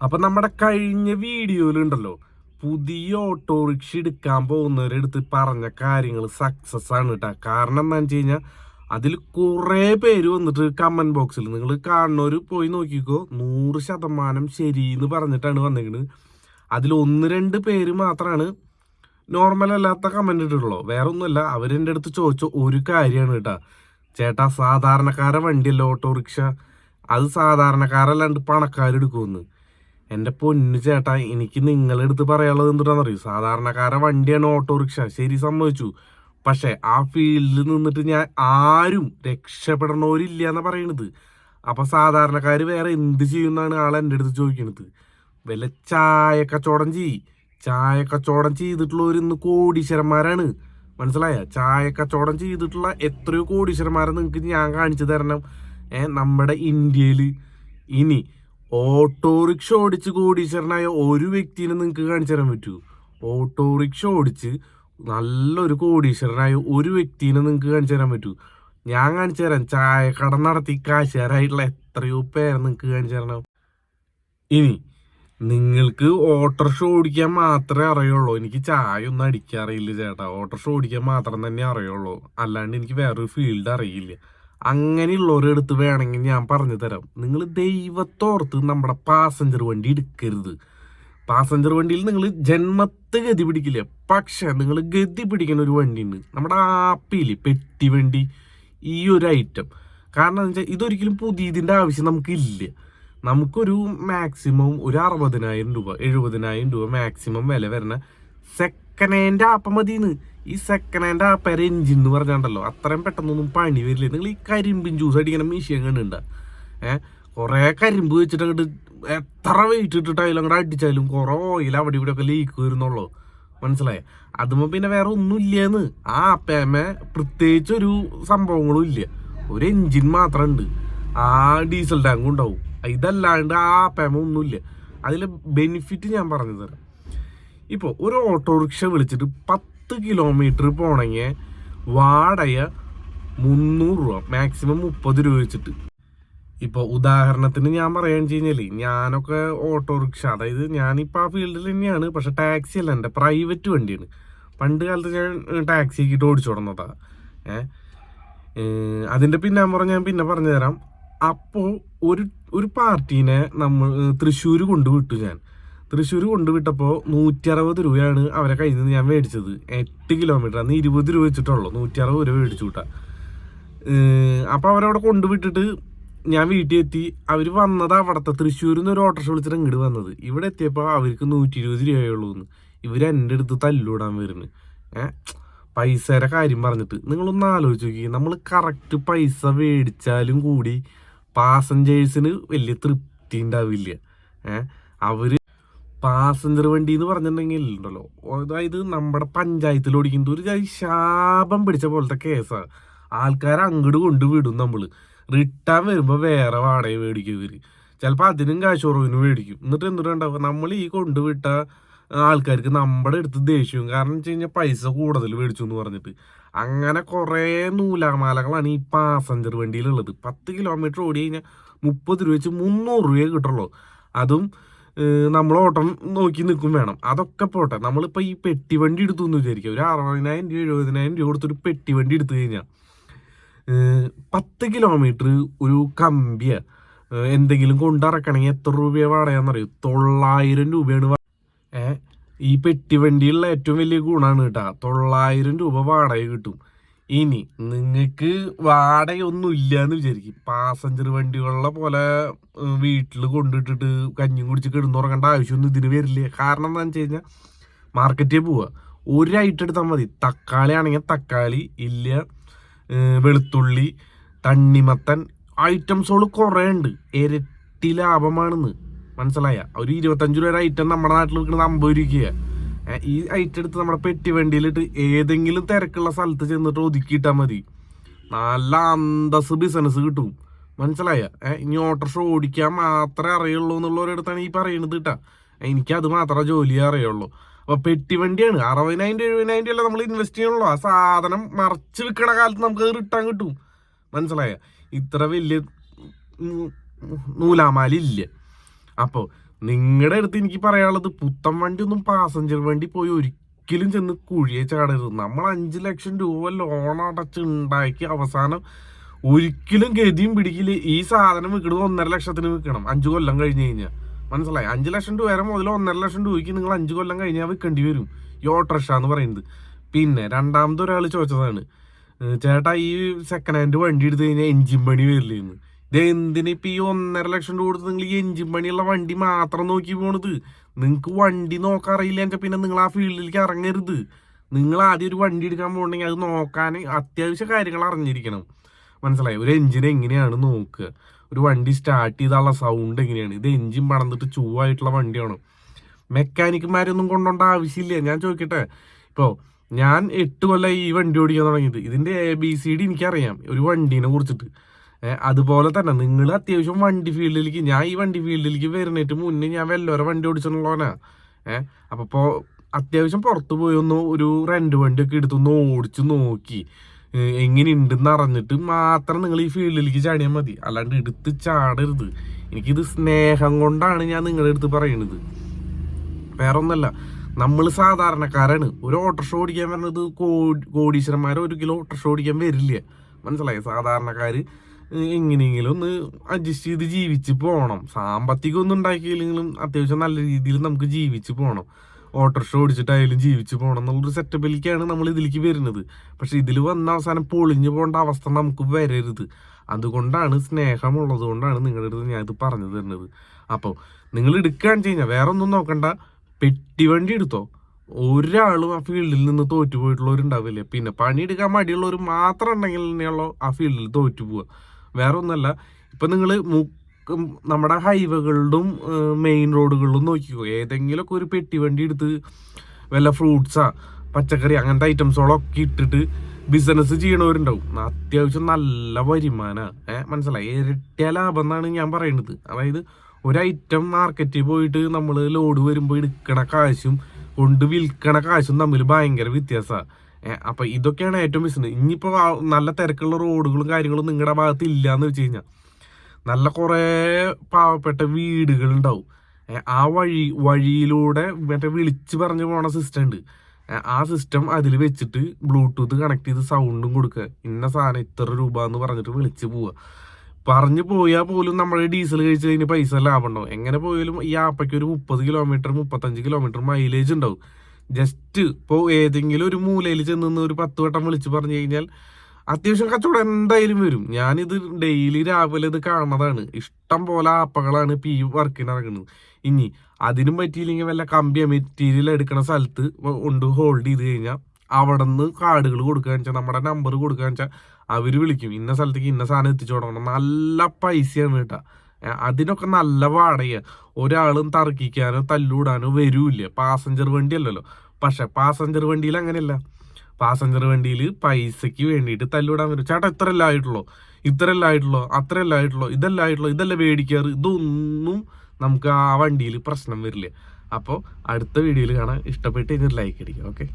അപ്പൊ നമ്മുടെ കഴിഞ്ഞ വീഡിയോയിലുണ്ടല്ലോ പുതിയ ഓട്ടോറിക്ഷ എടുക്കാൻ പോകുന്നവരെടുത്ത് പറഞ്ഞ കാര്യങ്ങൾ സക്സസ് ആണ് കേട്ടോ കാരണം എന്താണെന്ന് വെച്ച് കഴിഞ്ഞാൽ അതിൽ കുറേ പേര് വന്നിട്ട് കമന്റ് ബോക്സിൽ നിങ്ങൾ കാണുന്നവർ പോയി നോക്കിക്കോ നൂറ് ശതമാനം ശരി എന്ന് പറഞ്ഞിട്ടാണ് വന്നിരിക്കുന്നത് അതിൽ ഒന്ന് രണ്ട് പേര് മാത്രമാണ് നോർമൽ അല്ലാത്ത കമന്റ് ഇട്ടിട്ടുള്ളൂ. വേറെ ഒന്നുമല്ല അവരെന്റെ അടുത്ത് ചോദിച്ച ഒരു കാര്യമാണ് കേട്ടോ ചേട്ടാ സാധാരണക്കാരെ വണ്ടിയല്ല ഓട്ടോറിക്ഷ? അത് സാധാരണക്കാരല്ലാണ്ട് പണക്കാരെടുക്കുമെന്ന് എന്റെ പൊന്നു ചേട്ടാ എനിക്ക് നിങ്ങളെടുത്ത് പറയാനുള്ളത് എന്തുട്ടാണെന്നറിയോ സാധാരണക്കാരെ വണ്ടിയാണ് ഓട്ടോറിക്ഷ. ശരി സമ്മതിച്ചു. പക്ഷേ ആ ഫീൽഡിൽ നിന്നിട്ട് ഞാൻ ആരും രക്ഷപ്പെടണവരില്ല എന്നാ പറയണത്. അപ്പൊ സാധാരണക്കാർ വേറെ എന്ത് ചെയ്യുന്നാണ് ആൾ എന്റെ അടുത്ത് ചോദിക്കണത്? വല്ല ചായ കച്ചവടം ചെയ്യ് ചായ. കച്ചവടം ചെയ്തിട്ടുള്ളവർ ഇന്ന് കോടീശ്വരന്മാരാണ്. മനസ്സിലായ? ചായ കച്ചവടം ചെയ്തിട്ടുള്ള എത്രയോ കോടീശ്വരന്മാരെ നിങ്ങൾക്ക് ഞാൻ കാണിച്ചു തരണം. നമ്മുടെ ഇന്ത്യയിൽ ഇനി ഓട്ടോറിക്ഷ ഓടിച്ച് കോടീശ്വരനായ ഒരു വ്യക്തിനെ നിങ്ങൾക്ക് കാണിച്ചു തരാൻ പറ്റൂ. ഓട്ടോറിക്ഷ ഓടിച്ച് നല്ലൊരു കോടീശ്വരനായ ഒരു വ്യക്തിനെ നിങ്ങൾക്ക് കാണിച്ചു തരാൻ പറ്റൂ. ഞാൻ കാണിച്ചു തരാം. ചായക്കട നടത്തി കാശുകാരായിട്ടുള്ള എത്രയോ പേരെ നിങ്ങൾക്ക് കാണിച്ചു തരണം. ഇനി നിങ്ങൾക്ക് ഓട്ടോറിക്ഷ ഓടിക്കാൻ മാത്രമേ അറിയുള്ളൂ. എനിക്ക് ചായ ഒന്നും അടിക്കാൻ അറിയില്ല ചേട്ടാ. ഓട്ടോറിക്ഷ ഓടിക്കാൻ മാത്രം തന്നെ അറിയുള്ളൂ. അല്ലാണ്ട് എനിക്ക് വേറൊരു ഫീൽഡ് അറിയില്ല. അങ്ങനെയുള്ളവരുടെ അടുത്ത് വേണമെങ്കിൽ ഞാൻ പറഞ്ഞു തരാം. നിങ്ങൾ ദൈവത്തോർത്ത് നമ്മുടെ പാസഞ്ചർ വണ്ടി എടുക്കരുത്. പാസഞ്ചർ വണ്ടിയിൽ നിങ്ങൾ ജന്മത്ത് ഗതി പിടിക്കില്ല? പക്ഷേ നിങ്ങൾ ഗതി പിടിക്കുന്ന ഒരു വണ്ടിയുണ്ട്. നമ്മുടെ ആപ്പിയിൽ പെട്ടി വണ്ടി ഈ ഒരു ഐറ്റം കാരണം എന്താ വെച്ചാൽ ഇതൊരിക്കലും പുതിയതിന്റെ ആവശ്യം നമുക്കില്ല. നമുക്കൊരു മാക്സിമം ഒരു അറുപതിനായിരം രൂപ എഴുപതിനായിരം രൂപ മാക്സിമം വില വരുന്ന സെക്കൻഡ് ഹാൻഡ് ആപ്പ് മതിന്ന്. ഈ സെക്കൻഡ് ഹാൻഡ് ആപ്പേരെ എഞ്ചിൻ എന്ന് പറഞ്ഞാണ്ടല്ലോ അത്രയും പെട്ടെന്നൊന്നും പണി വരില്ല. നിങ്ങൾ ഈ കരിമ്പിൻ ജ്യൂസ് അടിക്കുന്ന മിഷ്യൻ കണ്ടുണ്ട ഏഹ് കുറേ കരിമ്പ് വെച്ചിട്ട് അങ്ങോട്ട് എത്ര വെയിറ്റ് ഇട്ടിട്ട് അതിലങ്ങോട്ട് അടിച്ചാലും കുറേ ഓയിൽ അവിടെ ഇവിടെ ഒക്കെ ലീക്ക് വരുന്നുള്ളൂ. മനസ്സിലായേ? അതുമ്പോ പിന്നെ വേറെ ഒന്നും ഇല്ലേന്ന്. ആ ആപ്പേമ പ്രത്യേകിച്ച് ഒരു സംഭവങ്ങളും ഇല്ല. ഒരു എൻജിൻ മാത്രം ഉണ്ട് ആ ഡീസൽ ടാങ്കും ഉണ്ടാവും. ഇതല്ലാണ്ട് ആ ആപ്പേമ ഒന്നുമില്ല. അതിലെ ബെനിഫിറ്റ് ഞാൻ പറഞ്ഞു തരാം ഇപ്പോൾ ഒരു ഓട്ടോറിക്ഷ വിളിച്ചിട്ട് പത്ത് കിലോമീറ്റർ പോണെങ്കിൽ വാടക മുന്നൂറ് രൂപ മാക്സിമം മുപ്പത് രൂപ വെച്ചിട്ട്. ഇപ്പോൾ ഉദാഹരണത്തിന് ഞാൻ പറയാൻ വെച്ച് കഴിഞ്ഞാൽ ഞാനൊക്കെ ഓട്ടോറിക്ഷ അതായത് ഞാനിപ്പോൾ ആ ഫീൽഡിൽ തന്നെയാണ് പക്ഷേ ടാക്സി അല്ല എന്റെ പ്രൈവറ്റ് വണ്ടിയാണ്. പണ്ട് കാലത്ത് ഞാൻ ടാക്സി ആക്കിയിട്ട് ഓടിച്ചു തുടങ്ങുന്നതാണ് ഏഹ് അതിന്റെ പിന്നാമ്പുറം ഞാൻ പിന്നെ പറഞ്ഞു തരാം അപ്പോൾ ഒരു ഒരു പാർട്ടീനെ നമ്മൾ തൃശ്ശൂർ കൊണ്ടുവിട്ടു ഞാൻ. തൃശ്ശൂർ കൊണ്ടുവിട്ടപ്പോൾ നൂറ്റി അറുപത് രൂപയാണ് അവരെ കയ്യിൽ നിന്ന് ഞാൻ മേടിച്ചത്. എട്ട് കിലോമീറ്റർ അന്ന് ഇരുപത് രൂപ വെച്ചിട്ടുള്ളൂ. നൂറ്റി അറുപത് രൂപ മേടിച്ചു കൂട്ടാ. അപ്പോൾ അവരവിടെ കൊണ്ടുവിട്ടിട്ട് ഞാൻ വീട്ടിൽ എത്തി അവർ വന്നത് അവിടുത്തെ തൃശ്ശൂരിൽ നിന്ന് ഒരു ഓട്ടോറിക്ഷ വിളിച്ചിട്ട് ഇങ്ങോട്ട് വന്നത്. ഇവിടെ എത്തിയപ്പോൾ അവർക്ക് നൂറ്റി ഇരുപത് രൂപയുള്ളൂ എന്ന് ഇവർ എന്റെ അടുത്ത് തല്ലൂടാൻ വരുന്നു. ഏഹ് പൈസയുടെ കാര്യം പറഞ്ഞിട്ട്. നിങ്ങളൊന്ന് ആലോചിച്ച് നോക്കി. നമ്മൾ കറക്റ്റ് പൈസ മേടിച്ചാലും കൂടി പാസഞ്ചേഴ്സിന് വലിയ തൃപ്തി ഉണ്ടാവില്ല. ഏഹ് അവർ പാസഞ്ചർ വണ്ടി എന്ന് പറഞ്ഞിട്ടുണ്ടെങ്കിൽ ഉണ്ടല്ലോ. അതായത് നമ്മുടെ പഞ്ചായത്തിൽ ഓടിക്കുന്നത് ഒരു ശാപം പിടിച്ച പോലത്തെ കേസാണ് ആൾക്കാരെ അങ്ങോട്ട് കൊണ്ടുവിടും നമ്മൾ റിട്ടേൺ വരുമ്പോൾ വേറെ വാടക മേടിക്കും ഇവർ ചിലപ്പോൾ അതിനും കാശ് കുറവിന് മേടിക്കും. എന്നിട്ട് എന്തുകൊണ്ടാവുക നമ്മൾ ഈ കൊണ്ടുവിട്ട ആൾക്കാർക്ക് നമ്മുടെ അടുത്ത് ദേഷ്യവും കാരണം വെച്ച് കഴിഞ്ഞാൽ പൈസ കൂടുതൽ മേടിച്ചു എന്ന് പറഞ്ഞിട്ട്. അങ്ങനെ കുറേ നൂലാമാലകളാണ് ഈ പാസഞ്ചർ വണ്ടിയിലുള്ളത്. പത്ത് കിലോമീറ്റർ ഓടി കഴിഞ്ഞാൽ മുപ്പത് രൂപ വെച്ച് മുന്നൂറ് രൂപയെ കിട്ടുള്ളൂ. അതും നമ്മൾ ഓട്ടം നോക്കി നിൽക്കും വേണം. അതൊക്കെ പോട്ടെ. നമ്മളിപ്പോൾ ഈ പെട്ടി വണ്ടി എടുത്തു എന്ന് വിചാരിക്കുക ഒരു അറുപതിനായിരം രൂപ എഴുപതിനായിരം രൂപ കൊടുത്തൊരു പെട്ടി വണ്ടി എടുത്തു കഴിഞ്ഞാൽ പത്ത് കിലോമീറ്റർ ഒരു കമ്പിയ. എന്തെങ്കിലും കൊണ്ടിറക്കണമെങ്കിൽ എത്ര രൂപയാണ് വാടകയെന്നറിയോ? തൊള്ളായിരം രൂപയാണ് ഏ ഈ പെട്ടി വണ്ടിയുള്ള ഏറ്റവും വലിയ ഗുണമാണ് കേട്ടോ. തൊള്ളായിരം രൂപ വാടക കിട്ടും. ഇനി നിങ്ങൾക്ക് വാടകയൊന്നും ഇല്ല എന്ന് വിചാരിക്കും. പാസഞ്ചർ വണ്ടികളുടെ പോലെ വീട്ടിൽ കൊണ്ടിട്ടിട്ട് കഞ്ഞും കുടിച്ച് കിടന്നുറങ്ങേണ്ട ആവശ്യമൊന്നും ഇതിന് വരില്ല. കാരണം എന്താണെന്ന് വെച്ച് കഴിഞ്ഞാൽ മാർക്കറ്റിൽ പോവുക ഒരു ഐറ്റം എടുത്താൽ മതി. തക്കാളി ആണെങ്കിൽ തക്കാളി ഇല്ല വെളുത്തുള്ളി തണ്ണിമത്തൻ ഐറ്റംസുകൾ കുറേ ഉണ്ട്. ഇരട്ടി ലാഭമാണെന്ന് മനസ്സിലായ? ഒരു ഇരുപത്തഞ്ച് രൂപ ഐറ്റം നമ്മുടെ നാട്ടിൽ വിൽക്കുന്നത് അമ്പത് രൂപയ്ക്ക്. ഈ ഐറ്റം എടുത്ത് നമ്മുടെ പെട്ടി വണ്ടിയിലിട്ട് ഏതെങ്കിലും തിരക്കുള്ള സ്ഥലത്ത് ചെന്നിട്ട് ഒതുക്കിയിട്ടാൽ മതി. നല്ല അന്തസ് ബിസിനസ് കിട്ടും. മനസ്സിലായ? ഇനി ഓട്ടോറിക്ഷ ഓടിക്കാൻ മാത്രമേ അറിയുള്ളൂ എന്നുള്ളവരടുത്താണ് ഈ പറയുന്നത് കേട്ടാ. എനിക്ക് അത് മാത്രമേ ജോലി അറിയുള്ളൂ. അപ്പോൾ പെട്ടി വണ്ടിയാണ്. അറുപതിനായിരം എഴുപതിനായിരം അല്ലേ നമ്മൾ ഇൻവെസ്റ്റ് ചെയ്യണല്ലോ ആ സാധനം മറച്ച് വിൽക്കണ കാലത്ത് നമുക്ക് റിട്ടേൺ കിട്ടും. മനസ്സിലായ? ഇത്ര വലിയ നൂലാമാലില്ല അപ്പോൾ നിങ്ങളുടെ അടുത്ത് എനിക്ക് പറയാനുള്ളത് പുത്തൻ വണ്ടി ഒന്നും പാസഞ്ചർ വണ്ടി പോയി ഒരിക്കലും ചെന്ന് കുഴിയെ ചാടരുത്. നമ്മൾ അഞ്ച് ലക്ഷം രൂപ ലോൺ അടച്ച് ഉണ്ടാക്കി അവസാനം ഒരിക്കലും ഗതിയും പിടിക്കില്ല. ഈ സാധനം വിൽക്കണത് ഒന്നര ലക്ഷത്തിന് വിൽക്കണം. അഞ്ചു കൊല്ലം കഴിഞ്ഞ് കഴിഞ്ഞാൽ മനസ്സിലായി? അഞ്ച് ലക്ഷം രൂപ വരെ മുതൽ ഒന്നര ലക്ഷം രൂപയ്ക്ക് നിങ്ങൾ അഞ്ചു കൊല്ലം കഴിഞ്ഞാൽ വിൽക്കേണ്ടി വരും. ഈ ഓട്ടോറിക്ഷ എന്ന് പറയുന്നത്. പിന്നെ രണ്ടാമത് ഒരാൾ ചോദിച്ചതാണ് ചേട്ടാ ഈ സെക്കൻഡ് ഹാൻഡ് വണ്ടി എടുത്തു കഴിഞ്ഞാൽ എഞ്ചിൻ പണി വരില്ലേന്ന്. ഇത് എന്തിനാ ഇപ്പൊ ഈ ഒന്നര ലക്ഷം രൂപ കൊടുത്ത് നിങ്ങൾ ഈ എഞ്ചിൻ പണിയുള്ള വണ്ടി മാത്രം നോക്കി പോണത്? നിങ്ങൾക്ക് വണ്ടി നോക്കാൻ അറിയില്ല എങ്കിൽ പിന്നെ നിങ്ങൾ ആ ഫീൽഡിലേക്ക് ഇറങ്ങരുത്. നിങ്ങൾ ആദ്യം ഒരു വണ്ടി എടുക്കാൻ പോകണമെങ്കിൽ അത് നോക്കാൻ അത്യാവശ്യ കാര്യങ്ങൾ അറിഞ്ഞിരിക്കണം. മനസ്സിലായി? ഒരു എഞ്ചിൻ എങ്ങനെയാണ് നോക്കുക? ഒരു വണ്ടി സ്റ്റാർട്ട് ചെയ്താലുള്ള സൗണ്ട് എങ്ങനെയാണ്? ഇത് എഞ്ചിൻ പണന്നിട്ട് ചൂവായിട്ടുള്ള വണ്ടിയാണ്? മെക്കാനിക്കുമാരൊന്നും കൊണ്ടുപോകേണ്ട ആവശ്യമില്ല. ഞാൻ ചോദിക്കട്ടെ? ഇപ്പോൾ ഞാൻ എട്ട് കൊല്ലം ഈ വണ്ടി ഓടിക്കാൻ തുടങ്ങിയത്. ഇതിന്റെ എ ബി സി ഡി എനിക്കറിയാം. ഒരു വണ്ടീനെ കുറിച്ചിട്ട്. അതുപോലെ തന്നെ നിങ്ങൾ അത്യാവശ്യം വണ്ടി ഫീൽഡിലേക്ക് ഞാൻ ഈ വണ്ടി ഫീൽഡിലേക്ക് വരുന്നേറ്റ് മുന്നേ ഞാൻ വല്ലവരെ വണ്ടി ഓടിച്ചിട്ടുള്ളവനാ. ഏഹ് അപ്പൊ ഇപ്പോ അത്യാവശ്യം പുറത്ത് പോയി ഒന്ന് ഒരു റെന്റ് വണ്ടിയൊക്കെ എടുത്തൊന്ന് ഓടിച്ച് നോക്കി. എങ്ങനെയുണ്ടെന്ന് അറിഞ്ഞിട്ട് മാത്രം നിങ്ങൾ ഈ ഫീൽഡിലേക്ക് ചാടിയാൽ മതി. അല്ലാണ്ട് എടുത്ത് ചാടരുത്. എനിക്കിത് സ്നേഹം കൊണ്ടാണ് ഞാൻ നിങ്ങളുടെ അടുത്ത് പറയുന്നത് വേറെ ഒന്നല്ല നമ്മൾ സാധാരണക്കാരാണ്. ഒരു ഓട്ടോറിക്ഷ ഓടിക്കാൻ പറഞ്ഞത് കോടീശ്വരന്മാർ ഒരു കിലോ ഓട്ടോറിക്ഷ ഓടിക്കാൻ വരില്ല. മനസ്സിലായി? സാധാരണക്കാര് എങ്ങനെയെങ്കിലും ഒന്ന് അഡ്ജസ്റ്റ് ചെയ്ത് ജീവിച്ച് പോകണം സാമ്പത്തികം ഒന്നും ഉണ്ടാക്കിയില്ലെങ്കിലും അത്യാവശ്യം നല്ല രീതിയിൽ നമുക്ക് ജീവിച്ച് പോകണം ഓട്ടോറിക്ഷ ഓടിച്ചിട്ടായാലും ജീവിച്ച് പോകണം എന്നുള്ളൊരു സെറ്റപ്പിലേക്കാണ് നമ്മൾ ഇതിലേക്ക് വരുന്നത്. പക്ഷെ ഇതിൽ വന്ന അവസാനം പൊളിഞ്ഞു പോകേണ്ട അവസ്ഥ നമുക്ക് വരരുത്. അതുകൊണ്ടാണ് സ്നേഹമുള്ളത് കൊണ്ടാണ് നിങ്ങളുടെ അടുത്ത് ഞാൻ ഇത് പറഞ്ഞു തരുന്നത്. അപ്പോൾ നിങ്ങൾ എടുക്കുകയാണെന്ന് വെച്ച് കഴിഞ്ഞാൽ വേറെ ഒന്നും നോക്കണ്ട. പെട്ടി വണ്ടി എടുത്തോ. ഒരാളും ആ ഫീൽഡിൽ നിന്ന് തോറ്റു പോയിട്ടുള്ളവരുണ്ടാവില്ലേ പിന്നെ പണിയെടുക്കാൻ മടിയുള്ളവർ മാത്രം ഉണ്ടെങ്കിൽ തന്നെയുള്ളൂ ആ ഫീൽഡിൽ തോറ്റു പോവുക വേറെ ഒന്നല്ല ഇപ്പൊ നിങ്ങൾ നമ്മുടെ ഹൈവേകളിലും മെയിൻ റോഡുകളിലും നോക്കിക്കോ. ഏതെങ്കിലുമൊക്കെ ഒരു പെട്ടി വണ്ടി എടുത്ത് വല്ല ഫ്രൂട്ട്സാ പച്ചക്കറി അങ്ങനത്തെ ഐറ്റംസുകളൊക്കെ ഇട്ടിട്ട് ബിസിനസ് ചെയ്യണവരുണ്ടാവും. അത്യാവശ്യം നല്ല വരുമാന. ഏഹ് മനസ്സിലായി? ഇരട്ടിയ ലാഭം എന്നാണ് ഞാൻ പറയുന്നത് അതായത് ഒരു ഐറ്റം മാർക്കറ്റിൽ പോയിട്ട് നമ്മൾ ലോഡ് വരുമ്പോൾ എടുക്കണ കാശും കൊണ്ട് വിൽക്കണ കാശും തമ്മിൽ ഭയങ്കര വ്യത്യാസമാണ് അപ്പൊ ഇതൊക്കെയാണ് ഏറ്റവും ബിസിനസ് ഇനിയിപ്പോ നല്ല തിരക്കുള്ള റോഡുകളും കാര്യങ്ങളും നിങ്ങളുടെ ഭാഗത്ത് ഇല്ല എന്ന് വെച്ച് കഴിഞ്ഞാൽ നല്ല കുറേ പാവപ്പെട്ട വീടുകൾ ഉണ്ടാവും ആ വഴി വഴിയിലൂടെ മറ്റേ വിളിച്ച് പറഞ്ഞു പോണ സിസ്റ്റം ഉണ്ട്. ആ സിസ്റ്റം അതിൽ വെച്ചിട്ട് ബ്ലൂടൂത്ത് കണക്ട് ചെയ്ത് സൗണ്ടും കൊടുക്കുക. ഇന്ന സാധനം ഇത്ര രൂപ എന്ന് പറഞ്ഞിട്ട് വിളിച്ച് പോവുക. പറഞ്ഞു പോയാൽ പോലും നമ്മൾ ഡീസൽ കഴിച്ച് കഴിഞ്ഞ് പൈസ ലാഭം ഉണ്ടാവും. എങ്ങനെ പോയാലും ഈ ആപ്പയ്ക്ക് ഒരു മുപ്പത് കിലോമീറ്റർ മുപ്പത്തഞ്ച് കിലോമീറ്റർ മൈലേജ് ഉണ്ടാവും. ജസ്റ്റ് ഇപ്പോൾ ഏതെങ്കിലും ഒരു മൂലയിൽ ചെന്ന് ഒരു പത്ത് വട്ടം വിളിച്ച് പറഞ്ഞു കഴിഞ്ഞാൽ അത്യാവശ്യം കച്ചവടം എന്തായാലും വരും. ഞാനിത് ഡെയിലി രാവിലെ ഇത് കാണുന്നതാണ്. ഇഷ്ടം പോലെ ആപ്പകളാണ് ഇപ്പം ഈ വർക്കിന് ഇറങ്ങുന്നത്. ഇനി അതിനും പറ്റിയില്ലെങ്കിൽ വല്ല കമ്പിയ മെറ്റീരിയൽ എടുക്കുന്ന സ്ഥലത്ത് ഉണ്ട് ഹോൾഡ് ചെയ്ത് കഴിഞ്ഞാൽ അവിടെ നിന്ന് കാർഡുകൾ കൊടുക്കുകയെന്ന് വെച്ചാൽ നമ്മുടെ നമ്പർ കൊടുക്കുകയെന്ന് വെച്ചാൽ അവർ വിളിക്കും. ഇന്ന സ്ഥലത്തേക്ക് ഇന്ന സാധനം എത്തിച്ചു കൊടുക്കണം നല്ല പൈസയാണ് കേട്ടാ. അതിനൊക്കെ നല്ല വാടക ഒരാളും തർക്കിക്കാനോ തല്ലൂടാനോ വരൂല്ല. പാസഞ്ചർ വണ്ടി അല്ലല്ലോ പക്ഷെ പാസഞ്ചർ വണ്ടിയിൽ അങ്ങനെയല്ല. പാസഞ്ചർ വണ്ടിയിൽ പൈസയ്ക്ക് വേണ്ടിയിട്ട് തല്ലൂടാൻ വരും. ചേട്ടാ ഇത്രയല്ല ആയിട്ടുള്ളൂ? ഇത്രയല്ല ആയിട്ടുള്ളൂ? അത്രയല്ല ആയിട്ടുള്ളൂ? ഇതല്ല ആയിട്ടുള്ളൂ? ഇതല്ല മേടിക്കാറ് ഇതൊന്നും നമുക്ക് ആ വണ്ടിയിൽ പ്രശ്നം വരില്ല. അപ്പോൾ അടുത്ത വീഡിയോയിൽ കാണാൻ ഇഷ്ടപ്പെട്ട് ഇതിന് ലൈക്ക് അടിക്കുക. ഓക്കെ?